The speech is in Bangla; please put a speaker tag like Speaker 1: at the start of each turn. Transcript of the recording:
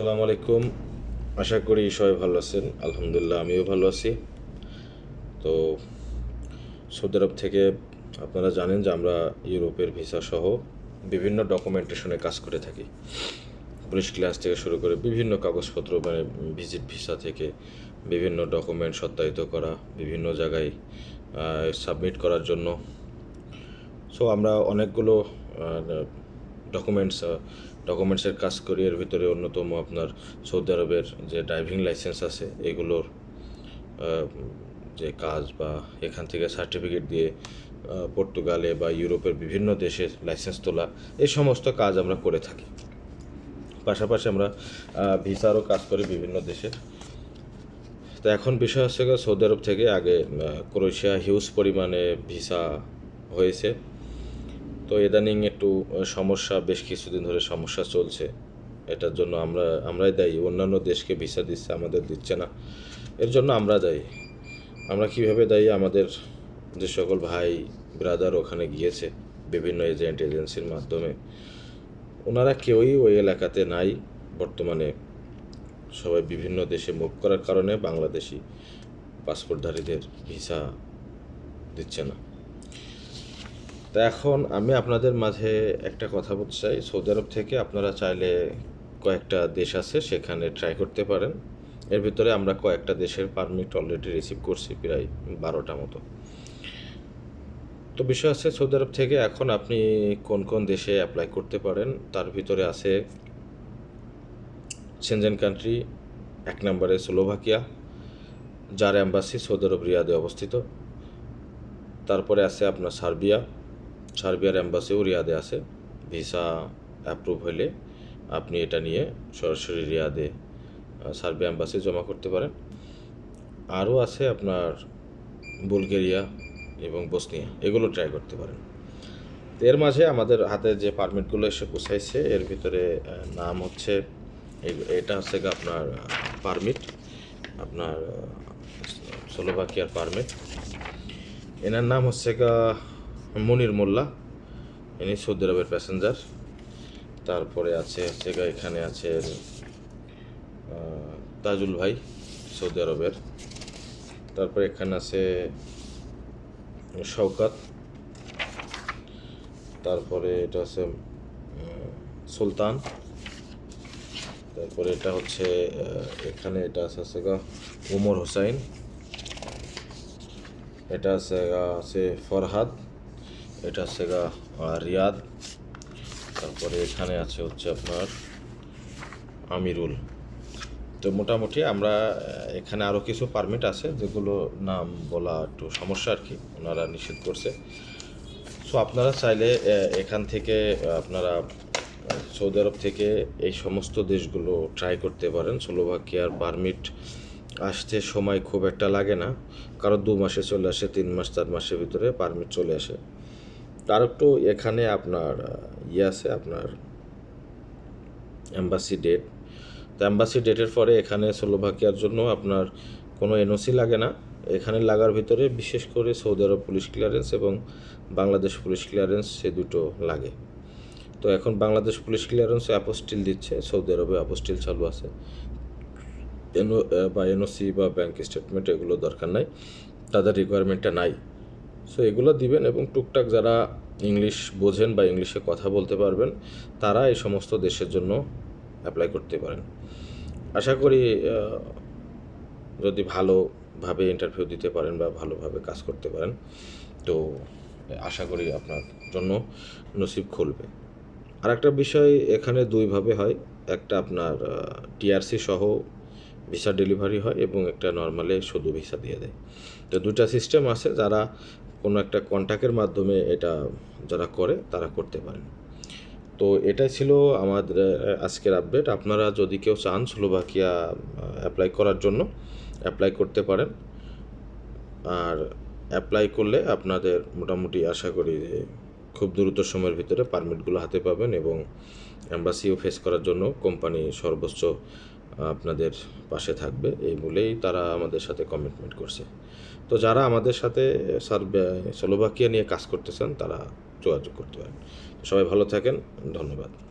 Speaker 1: আসসালামু আলাইকুম। আশা করি সবাই ভালো আছেন। আলহামদুলিল্লাহ, আমিও ভালো আছি। তো সৌদি আরব থেকে আপনারা জানেন যে আমরা ইউরোপের ভিসা সহ বিভিন্ন ডকুমেন্টেশনে কাজ করে থাকি। পুলিশ ক্লাস থেকে শুরু করে বিভিন্ন কাগজপত্র মানে ভিজিট ভিসা থেকে বিভিন্ন ডকুমেন্ট সত্যায়িত করা, বিভিন্ন জায়গায় সাবমিট করার জন্য। সো আমরা অনেকগুলো ডকুমেন্টস ডকুমেন্টসের কাজ করি, এর ভিতরে অন্যতম আপনার সৌদি আরবের যে ড্রাইভিং লাইসেন্স আছে, এগুলোর যে কাজ বা এখান থেকে সার্টিফিকেট দিয়ে পর্তুগালে বা ইউরোপের বিভিন্ন দেশে লাইসেন্স তোলা, এই সমস্ত কাজ আমরা করে থাকি। পাশাপাশি আমরা ভিসারও কাজ করি বিভিন্ন দেশের তো এখন বিষয় হচ্ছে সৌদি আরব থেকে আগে ক্রোয়েশিয়া হিউজ পরিমাণে ভিসা হয়েছে। তো ইদানিং একটু সমস্যা, বেশ কিছুদিন ধরে সমস্যা চলছে। এটার জন্য আমরা, আমরাই দায়ী। অন্যান্য দেশকে ভিসা দিচ্ছে, আমাদের দিচ্ছে না। এর জন্য আমরা দায়ী। আমরা কীভাবে দায়ী? আমাদের যে সকল ভাই ব্রাদার ওখানে গিয়েছে, বিভিন্ন এজেন্ট এজেন্সির মাধ্যমে। ওনারা কেউই ওই এলাকাতে নাই। বর্তমানে সবাই বিভিন্ন দেশে মুভ করার কারণে বাংলাদেশি পাসপোর্টধারীদের ভিসা দিচ্ছে না। তা এখন আমি আপনাদের মাঝে একটা কথা বলতে চাই। সৌদি আরব থেকে আপনারা চাইলে কয়েকটা দেশ আছে, সেখানে ট্রাই করতে পারেন। এর ভিতরে আমরা কয়েকটা দেশের পারমিট অলরেডি রিসিভ করছি, প্রায় বারোটা মতো। তো বিষয় আছে, সৌদি আরব থেকে এখন আপনি কোন কোন দেশে অ্যাপ্লাই করতে পারেন, তার ভিতরে আছে সেনজেন কান্ট্রি এক নম্বরে স্লোভাকিয়া যার অ্যাম্বাসি সৌদি আরব রিয়াদে অবস্থিত। তারপরে আছে আপনার সার্বিয়া সার্বিয়ার অ্যাম্বাসিও রিয়াদে আছে। ভিসা অ্যাপ্রুভ হলে আপনি এটা নিয়ে সরাসরি রিয়াদে সার্বিয়া অ্যাম্বাসি জমা করতে পারেন। আরও আছে আপনার বুলগেরিয়া এবং বসনিয়া, এগুলো ট্রাই করতে পারেন। এর মাঝে আমাদের হাতে যে পারমিটগুলো এসে পৌঁছাইছে এর ভিতরে নাম হচ্ছে এটা হচ্ছে আপনার পারমিট আপনার স্লোভাকিয়ার পারমিট এনার নাম হচ্ছে গা মনির মোল্লা, ইনি সৌদি আরবের প্যাসেঞ্জার। তারপরে আছে হচ্ছে এখানে আছে তাজুল ভাই, সৌদি আরবের। তারপরে এখানে আছে শওকাত। তারপরে এটা আছে সুলতান। তারপরে এটা হচ্ছে এখানে এটা আছে গা উমর হোসাইন এটা আছে আছে ফরহাদ। এটা আছে গা রিয়াদ। তারপরে এখানে আছে হচ্ছে আপনার আমিরুল। তো মোটামুটি আমরা এখানে আরও কিছু পারমিট আছে, যেগুলো নাম বলা একটু সমস্যা আর কি, ওনারা নিষেধ করছে। সো আপনারা চাইলে এখান থেকে আপনারা সৌদি আরব থেকে এই সমস্ত দেশগুলো ট্রাই করতে পারেন। স্লোভাকিয়ার পারমিট আসতে সময় খুব একটা লাগে না কারও দু মাসে চলে আসে, তিন মাস, চার মাসের ভিতরে পারমিট চলে আসে। তার একটু এখানে আপনার ইয়ে আছে আপনার অ্যাম্বাসি ডেট তো অ্যাম্বাসি ডেটের পরে এখানে স্লোভাকিয়ার জন্য আপনার কোনো এনওসি লাগে না। এখানে লাগার ভিতরে বিশেষ করে সৌদি আরব পুলিশ ক্লিয়ারেন্স এবং বাংলাদেশ পুলিশ ক্লিয়ারেন্স সে দুটো লাগে। তো এখন বাংলাদেশ পুলিশ ক্লিয়ারেন্স অ্যাপোস্টিল দিচ্ছে, সৌদি আরবে অ্যাপোস্টিল চালু আছে। এনও বা এনওসি বা ব্যাংক স্টেটমেন্ট এগুলো দরকার নাই। তাদের রিকোয়ারমেন্টটা নাই। সো এগুলো দিবেন এবং টুকটাক যারা ইংলিশ বোঝেন বা ইংলিশে কথা বলতে পারবেন, তারা এই সমস্ত দেশের জন্য অ্যাপ্লাই করতে পারেন। আশা করি যদি ভালোভাবে ইন্টারভিউ দিতে পারেন বা ভালোভাবে কাজ করতে পারেন, তো আশা করি আপনার জন্য নসিব খুলবে। আর একটা বিষয় এখানে দুইভাবে হয়। একটা আপনার টিআরসি সহ ভিসা ডেলিভারি হয় এবং একটা নর্মালে শুধু ভিসা দিয়ে দেয়। তো দুটা সিস্টেম আছে যারা কোনো একটা কন্ট্যাক্টের মাধ্যমে এটা যারা করে তারা করতে পারেন। তো এটাই ছিল আমাদের আজকের আপডেট আপনারা যদি কেউ চান স্লোভাকিয়া অ্যাপ্লাই করার জন্য অ্যাপ্লাই করতে পারেন। আর অ্যাপ্লাই করলে আপনাদের মোটামুটি আশা করি যে খুব দ্রুত সময়ের ভিতরে পারমিটগুলো হাতে পাবেন এবং অ্যাম্বাসিও ফেস করার জন্য কোম্পানি সর্বোচ্চ আপনাদের পাশে থাকবে। এই বলেই তারা আমাদের সাথে কমিটমেন্ট করছে। তো যারা আমাদের সাথে সার্বে স্লোভাকিয়া নিয়ে কাজ করতেছেন, তারা যোগাযোগ করতে পারেন। সবাই ভালো থাকেন। ধন্যবাদ।